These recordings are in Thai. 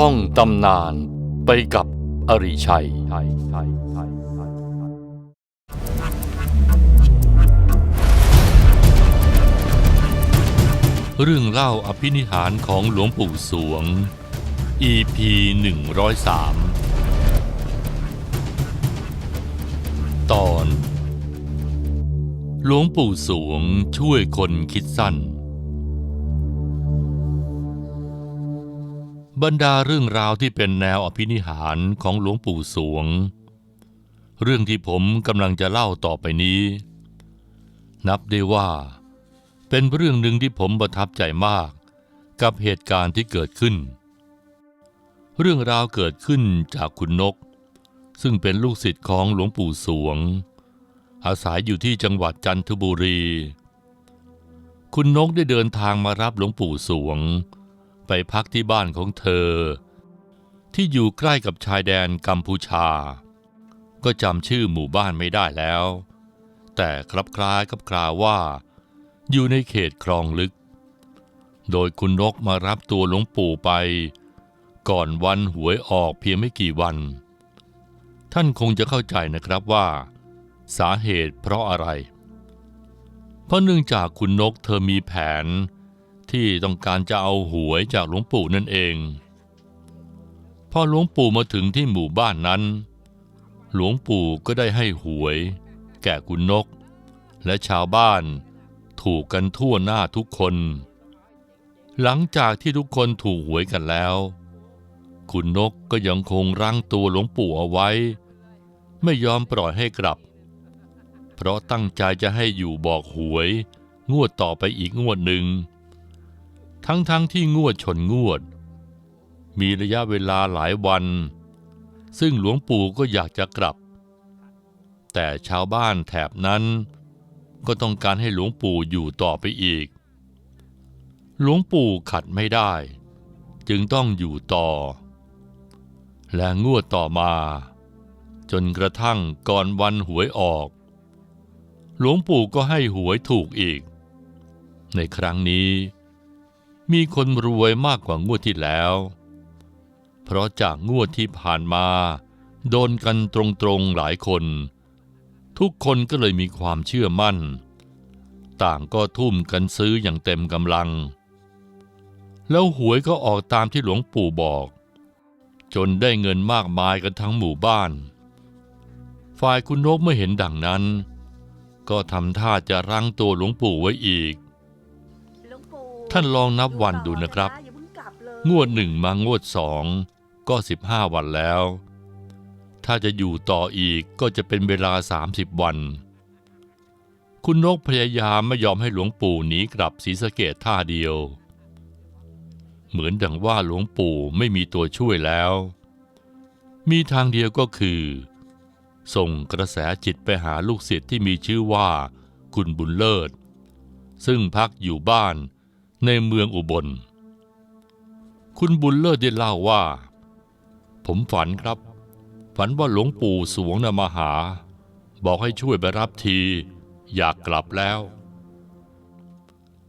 ท่องตำนานไปกับอริชัย เรื่องเล่าอภินิหารของหลวงปู่สวง EP 103 ตอน หลวงปู่สวงช่วยคนคิดสั้น บรรดาเรื่องราวที่เป็นแนวอภินิหารของหลวงปู่สวง เรื่องที่ผมกำลังจะเล่าต่อไปนี้ นับได้ว่า เป็นเรื่องหนึ่งที่ผมประทับใจมาก กับเหตุการณ์ที่เกิดขึ้น เรื่องราวเกิดขึ้นจากคุณนก ซึ่งเป็นลูกศิษย์ของหลวงปู่สวง อาศัยอยู่ที่จังหวัดจันทบุรี คุณนกได้เดินทางมารับหลวงปู่สวง ไปพักที่บ้านของเธอ ที่อยู่ใกล้กับชายแดนกัมพูชา ก็จำชื่อหมู่บ้านไม่ได้แล้ว แต่คลับคล้ายกับคราวว่า อยู่ในเขตคลองลึก โดยคุณนกมารับตัวหลวงปู่ไป ก่อนวันหวยออกเพียงไม่กี่วัน ท่านคงจะเข้าใจนะครับว่า สาเหตุเพราะอะไร เพราะเนื่องจากคุณนกเธอมีแผน ที่ต้องการจะเอาหวยจากหลวงปู่นั่นเอง พอหลวงปู่มาถึงที่หมู่บ้านนั้น หลวงปู่ก็ได้ให้หวย แก่คุณนก และชาวบ้านถูกกันทั่วหน้าทุกคน หลังจากที่ทุกคนถูกหวยกันแล้ว คุณนกก็ยังคงรั้งตัวหลวงปู่เอาไว้ ไม่ยอมปล่อยให้กลับ เพราะตั้งใจจะให้อยู่บอกหวยงวดต่อไปอีกงวดหนึ่ง ทั้งๆทที่งวดชนงวด มีระยะเวลาหลายวัน ซึ่งหลวงปู่ก็อยากจะกลับ แต่ชาวบ้านแถบนั้น ก็ต้องการให้หลวงปู่อยู่ต่อไปอีก หลวงปู่ขัดไม่ได้ จึงต้องอยู่ต่อ และงวดต่อมา จนกระทั่งก่อนวันหวยออก หลวงปู่ก็ให้หวยถูกอีก ในครั้งนี้ มีคนรวยมากกว่างวดที่แล้ว เพราะจากงวดที่ผ่านมา โดนกันตรงๆหลายคน ทุกคนก็เลยมีความเชื่อมั่น ต่างก็ทุ่มกันซื้ออย่างเต็มกำลัง แล้วหวยก็ออกตามที่หลวงปู่บอก จนได้เงินมากมายกันทั้งหมู่บ้าน ฝ่ายคุณนกเมื่อเห็นดังนั้น ก็ทำท่าจะรั้งตัวหลวงปู่ไว้อีก ท่านลองนับวันดูนะครับ งวดหนึ่งมางวดสองก็สิบห้าวันแล้ว ถ้าจะอยู่ต่ออีกก็จะเป็นเวลาสามสิบวัน คุณนกพยายามไม่ยอมให้หลวงปู่หนีกลับศรีสะเกดท่าเดียว เหมือนดังว่าหลวงปู่ไม่มีตัวช่วยแล้ว มีทางเดียวก็คือ ส่งกระแสจิตไปหาลูกศิษย์ที่มีชื่อว่า คุณบุญเลิศ ซึ่งพักอยู่บ้าน ในเมืองอุบล คุณบุญเลิศได้เล่าว่า ผมฝันครับ ฝันว่าหลวงปู่สวงนมาหา บอกให้ช่วยไปรับที อยากกลับแล้ว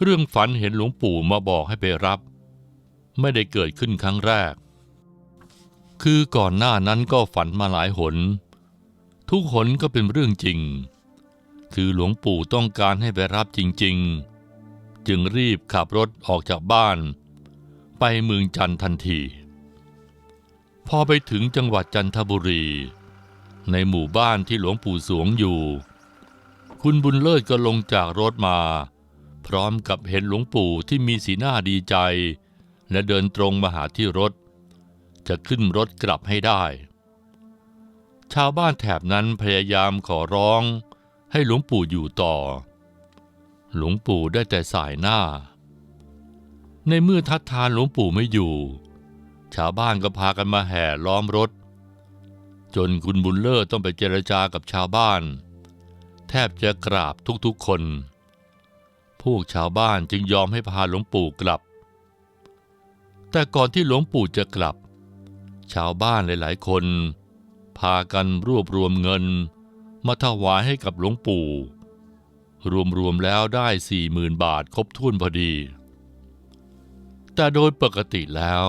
เรื่องฝันเห็นหลวงปู่มาบอกให้ไปรับ ไม่ได้เกิดขึ้นครั้งแรก คือก่อนหน้านั้นก็ฝันมาหลายหน ทุกหนก็เป็นเรื่องจริง คือหลวงปู่ต้องการให้ไปรับจริง ๆ จึงรีบขับรถออกจากบ้าน ไปเมืองจันทร์ทันที พอไปถึงจังหวัดจันทบุรี ในหมู่บ้านที่หลวงปู่สวงอยู่ คุณบุญเลิศก็ลงจากรถมา พร้อมกับเห็นหลวงปู่ที่มีสีหน้าดีใจ และเดินตรงมาหาที่รถ จะขึ้นรถกลับให้ได้ ชาวบ้านแถบนั้นพยายามขอร้องให้หลวงปู่อยู่ต่อ หลวงปู่ได้แต่สายหน้า ในเมื่อทัดทานหลวงปู่ไม่อยู่ ชาวบ้านก็พากันมาแห่ล้อมรถ จนคุณบุญเลิศต้องไปเจรจากับชาวบ้าน แทบจะกราบทุกๆคน พวกชาวบ้านจึงยอมให้พาหลวงปู่กลับ แต่ก่อนที่หลวงปู่จะกลับ ชาวบ้านหลายๆคน พากันรวบรวมเงินมาถวายให้กับหลวงปู่ รวมๆแล้วได้สี่หมื่นบาทครบถ้วนพอดี แต่โดยปกติแล้ว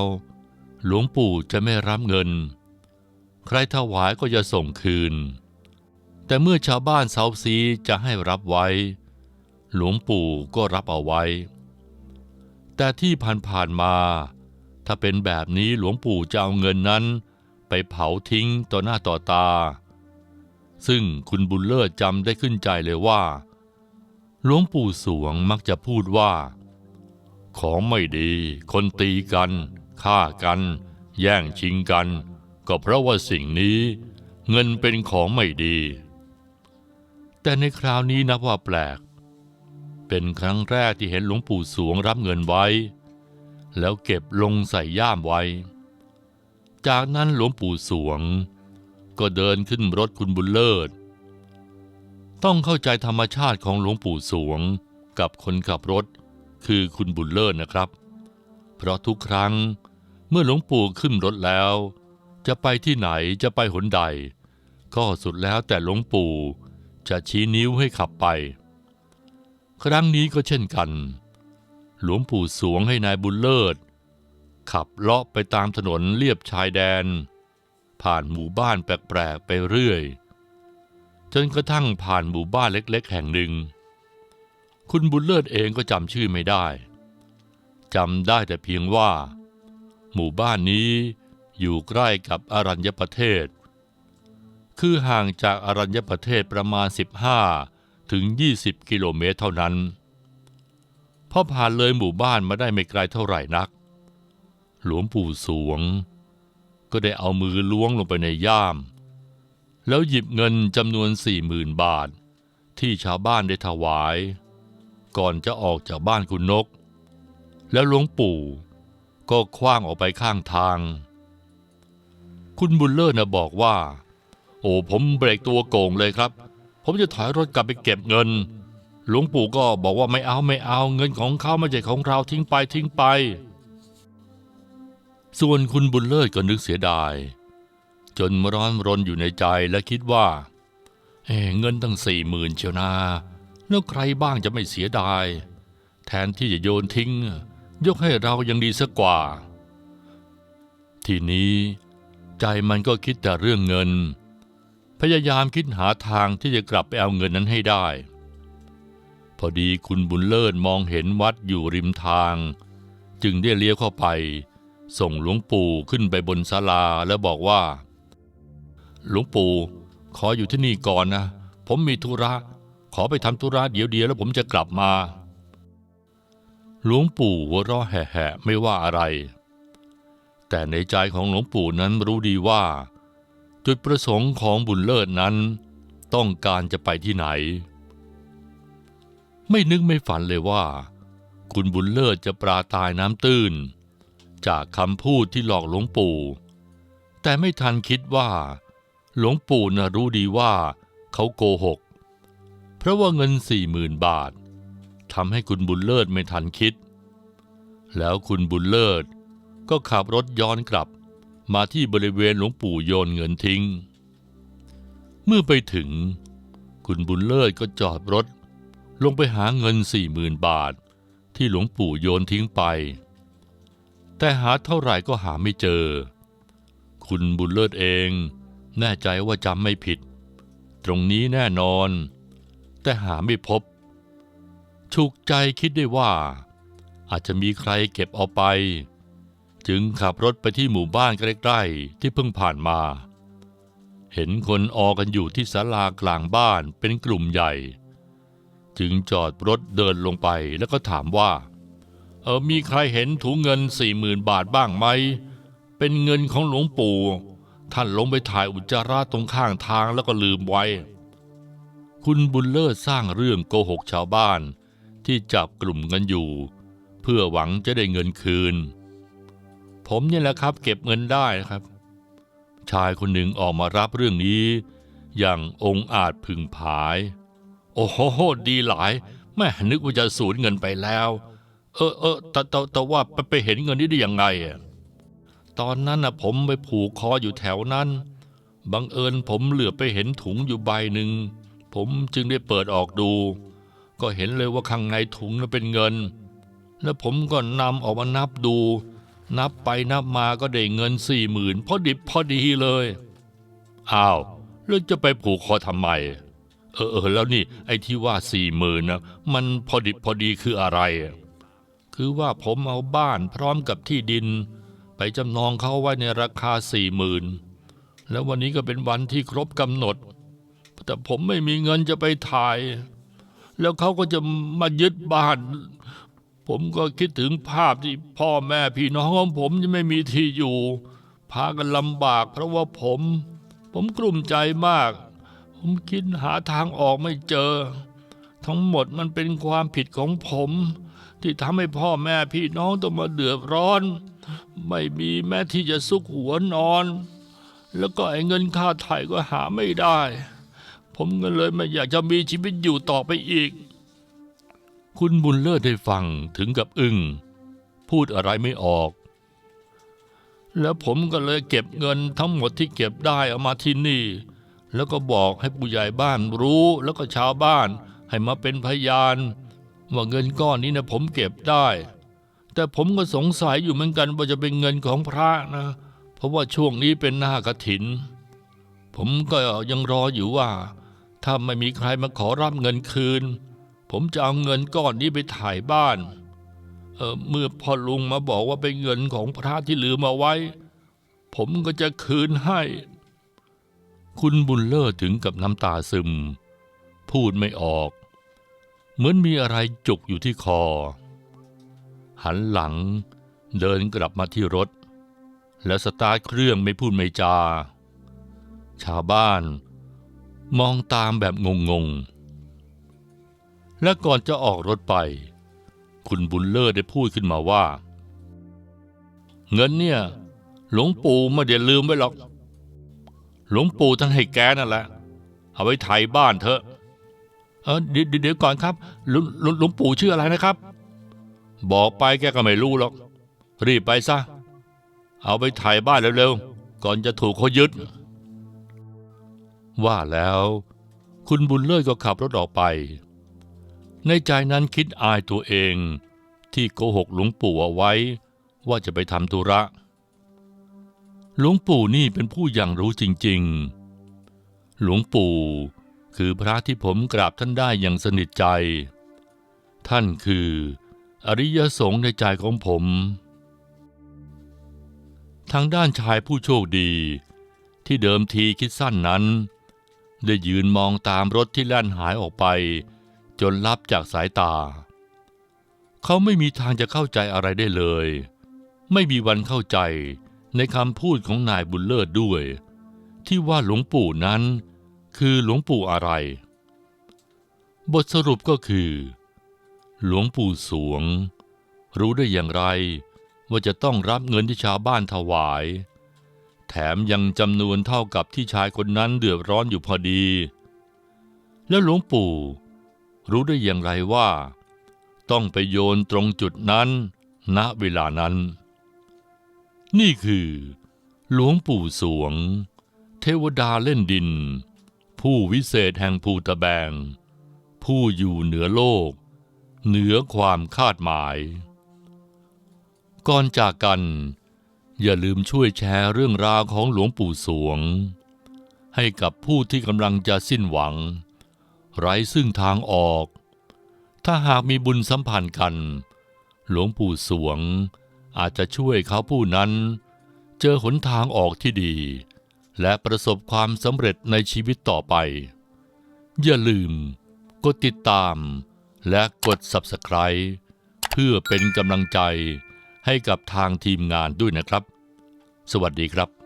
หลวงปู่จะไม่รับเงิน ใครถวายก็จะส่งคืน แต่เมื่อชาวบ้านเซาซีจะให้รับไว้ หลวงปู่ก็รับเอาไว้ แต่ที่ผ่านๆมา ถ้าเป็นแบบนี้หลวงปู่จะเอาเงินนั้น ไปเผาทิ้งต่อหน้าต่อตา ซึ่งคุณบุญเลิศจำได้ขึ้นใจเลยว่า หลวงปู่สวงมักจะพูดว่า ของไม่ดี คนตีกันฆ่ากัน แย่งชิงกัน ก็เพราะว่าสิ่งนี้ เงินเป็นของไม่ดี แต่ในคราวนี้นับว่าแปลก เป็นครั้งแรกที่เห็นหลวงปู่สวงรับเงินไว้ แล้วเก็บลงใส่ย่ามไว้ จากนั้นหลวงปู่สวง ก็เดินขึ้นรถคุณบุญเลิศ ต้องเข้าใจธรรมชาติของหลวงปู่สวง กับคนขับรถ คือคุณบุญเลิศนะครับ เพราะทุกครั้งเมื่อหลวงปู่ขึ้นรถแล้ว จะไปที่ไหนจะไปหนใด ก็สุดแล้วแต่หลวงปู่จะชี้นิ้วให้ขับไป ครั้งนี้ก็เช่นกัน หลวงปู่สวงให้นายบุญเลิศ ขับเลาะไปตามถนนเลียบชายแดน ผ่านหมู่บ้านแปลกๆไปเรื่อย จนกระทั่งผ่านหมู่บ้านเล็กๆ แห่งหนึ่ง คุณบุญเลิศเองก็จำชื่อไม่ได้จำได้แต่เพียงว่า หมู่บ้านนี้อยู่ใกล้กับอรัญญประเทศ คือห่างจากอรัญญประเทศประมาณ 15 ถึง 20 กิโลเมตรเท่านั้นพอผ่านเลยหมู่บ้านมาได้ไม่ไกลเท่าไหร่นัก หลวงปู่สวง ก็ได้เอามือล้วงลงไปในย่าม แล้วหยิบเงินจำนวนสี่หมื่นบาท ที่ชาวบ้านได้ถวาย ก่อนจะออกจากบ้านคุณนก แล้วหลวงปู่ก็คว้างออกไปข้างทาง คุณบุญเลิศนะบอกว่า โอ้ผมเบรกตัวโก่งเลยครับ ผมจะถอยรถกลับไปเก็บเงิน หลวงปู่ก็บอกว่าไม่เอาไม่เอาเงินของเขาไม่ใช่ของเราทิ้งไปทิ้งไป ส่วนคุณบุญเลิศก็นึกเสียดาย จนร้อนรนอยู่ในใจและคิดว่าเเงินตั้งสี่หมื่นเชียวนาแล้วใครบ้างจะไม่เสียดาย แทนที่จะโยนทิ้ง ยกให้เรายังดีสักกว่า ทีนี้ใจมันก็คิดแต่เรื่องเงิน พยายามคิดหาทางที่จะกลับไปเอาเงินนั้นให้ได้ พอดีคุณบุญเลิศมองเห็นวัดอยู่ริมทาง จึงได้เลี้ยวเข้าไป ส่งหลวงปู่ขึ้นไปบนศาลาแล้วบอกว่า หลวงปู่ขออยู่ที่นี่ก่อนนะ ผมมีธุระ ขอไปทำธุระเดี๋ยวเดียวแล้วผมจะกลับมา หลวงปู่หัวเราะแห่ๆไม่ว่าอะไร แต่ในใจของหลวงปู่นั้นรู้ดีว่า จุดประสงค์ของบุญเลิศนั้น ต้องการจะไปที่ไหน ไม่นึกไม่ฝันเลยว่า คุณบุญเลิศจะปราตายน้ำตื้น จากคำพูดที่หลอกหลวงปู่ แต่ไม่ทันคิดว่า หลวงปู่น่ะรู้ดีว่าเขาโกหก เพราะว่าเงินสี่หมื่นบาททำให้คุณบุญเลิศไม่ทันคิด แล้วคุณบุญเลิศก็ขับรถย้อนกลับมาที่บริเวณหลวงปู่โยนเงินทิ้ง เมื่อไปถึง คุณบุญเลิศก็จอดรถ ลงไปหาเงินสี่หมื่นบาท ที่หลวงปู่โยนทิ้งไป แต่หาเท่าไหร่ก็หาไม่เจอ คุณบุญเลิศเอง แน่ใจว่าจำไม่ผิด ตรงนี้แน่นอน แต่หาไม่พบฉุกใจคิดได้ว่า อาจจะมีใครเก็บเอาไป จึงขับรถไปที่หมู่บ้านใกล้ๆที่เพิ่งผ่านมา เห็นคนออกันอยู่ที่ศาลากลางบ้านเป็นกลุ่มใหญ่ จึงจอดรถเดินลงไปแล้วก็ถามว่าเออมีใครเห็นถุงเงินสี่หมื่นบาทบ้างไหม เป็นเงินของหลวงปู่ ท่านลงไปถ่ายอุจจาระตรงข้างทางแล้วก็ลืมไว้ คุณบุญเลิศสร้างเรื่องโกหกชาวบ้าน ที่จับกลุ่มกันอยู่ เพื่อหวังจะได้เงินคืน ผมนี่แหละครับเก็บเงินได้ครับ ชายคนหนึ่งออกมารับเรื่องนี้ อย่างองอาจพึงผาย โอ้โหดีหลายแม่นึกว่าจะสูญเงินไปแล้ว เออเออแต่แต่แต่ว่าไปไปเห็นเงินนี้ได้ยังไงอะ ตอนนั้นนะผมไปผูกคออยู่แถวนั้น บังเอิญผมเหลือไปเห็นถุงอยู่ใบหนึ่ง ผมจึงได้เปิดออกดู ก็เห็นเลยว่าข้างในถุงนั้นเป็นเงิน แล้วผมก็นำออกมานับดู นับไปนับมาก็ได้เงินสี่หมื่นพอดิบพอดีเลย อ้าวแล้วจะไปผูกคอทำไม เออเออแล้วนี่ไอ้ที่ว่าสี่หมื่นนะมันพอดิบพอดีคืออะไร คือว่าผมเอาบ้านพร้อมกับที่ดิน ไปจำนองเขาไว้ในราคาสี่หมื่นแล้ววันนี้ก็เป็นวันที่ครบกำหนด แต่ผมไม่มีเงินจะไปถ่าย แล้วเขาก็จะมายึดบ้าน ผมก็คิดถึงภาพที่พ่อแม่พี่น้องของผมจะไม่มีที่อยู่ พากันลำบากเพราะว่าผม ผมกลุ้มใจมาก ผมคิดหาทางออกไม่เจอ ทั้งหมดมันเป็นความผิดของผม ที่ทำให้พ่อแม่พี่น้องต้องมาเดือดร้อน ไม่มีแม้ที่จะซุกหัวนอน แล้วก็ไอ้เงินค่าไถ่ก็หาไม่ได้ ผมก็เลยไม่อยากจะมีชีวิตอยู่ต่อไปอีก คุณบุญเลิศได้ฟังถึงกับอึง้งพูดอะไรไม่ออก แล้วผมก็เลยเก็บเงินทั้งหมดที่เก็บได้เอามาที่นี่ แล้วก็บอกให้ผู้ใหญ่บ้านรู้แล้วก็ชาวบ้านให้มาเป็นพยานว่าเงินก้อนนี้นะผมเก็บได้ แต่ผมก็สงสัยอยู่เหมือนกันว่าจะเป็นเงินของพระนะ เพราะว่าช่วงนี้เป็นหน้ากฐิน ผมก็ยังรออยู่ว่า ถ้าไม่มีใครมาขอรับเงินคืน ผมจะเอาเงินก้อนนี้ไปถ่ายบ้านเออเมื่อพ่อลุงมาบอกว่าเป็นเงินของพระที่ลืมเอาไว้ ผมก็จะคืนให้ คุณบุญเลิศถึงกับน้ำตาซึม พูดไม่ออก เหมือนมีอะไรจุกอยู่ที่คอ หันหลัง เดินกลับมาที่รถ แล้วสตาร์ทเครื่องไม่พูดไม่จา ชาวบ้าน มองตามแบบงงๆ และก่อนจะออกรถไป คุณบุญเลิศได้พูดขึ้นมาว่า เงินเนี่ย หลวงปู่ไม่ได้ลืมไว้หรอก หลวงปู่ท่านให้แกนั่นแหละ เอาไว้ไถบ้านเถอะเออเดี๋ยวก่อนครับหลวงหลวงปู่ชื่ออะไรนะครับ บอกไปแกก็ไม่รู้หรอก รีบไปซะ เอาไปไถบ้านเร็วๆ ก่อนจะถูกเขายึด ว่าแล้ว คุณบุญเลิศก็ขับรถออกไป ในใจนั้นคิดอายตัวเอง ที่โกหกหลวงปู่เอาไว้ ว่าจะไปทำธุระ หลวงปู่นี่เป็นผู้อย่างรู้จริง ๆ หลวงปู่คือพระที่ผมกราบท่านได้อย่างสนิทใจ ท่านคือ อริยสงฆ์ในใจของผม ทางด้านชายผู้โชคดี ที่เดิมทีคิดสั้นนั้น ได้ยืนมองตามรถที่แล่นหายออกไป จนลับจากสายตา เขาไม่มีทางจะเข้าใจอะไรได้เลย ไม่มีวันเข้าใจในคำพูดของนายบุญเลิศด้วย ที่ว่าหลวงปู่นั้น คือหลวงปู่อะไร บทสรุปก็คือ หลวงปู่สวง รู้ได้อย่างไรว่าจะต้องรับเงินที่ชาวบ้านถวาย แถมยังจำนวนเท่ากับที่ชายคนนั้นเดือดร้อนอยู่พอดี แล้วหลวงปู่ รู้ได้อย่างไรว่า ต้องไปโยนตรงจุดนั้น ณเวลานั้น นี่คือ หลวงปู่สวง เทวดาเล่นดิน ผู้วิเศษแห่งภูตะแบง ผู้อยู่เหนือโลก เหนือความคาดหมาย ก่อนจากกัน อย่าลืมช่วยแชร์เรื่องราวของหลวงปู่สวง ให้กับผู้ที่กำลังจะสิ้นหวัง ไร้ซึ่งทางออก ถ้าหากมีบุญสัมพันธ์กัน หลวงปู่สวงอาจจะช่วยเขาผู้นั้น เจอหนทางออกที่ดี และประสบความสำเร็จในชีวิตต่อไป อย่าลืมกดติดตาม และกด Subscribe เพื่อเป็นกำลังใจให้กับทางทีมงานด้วยนะครับ สวัสดีครับ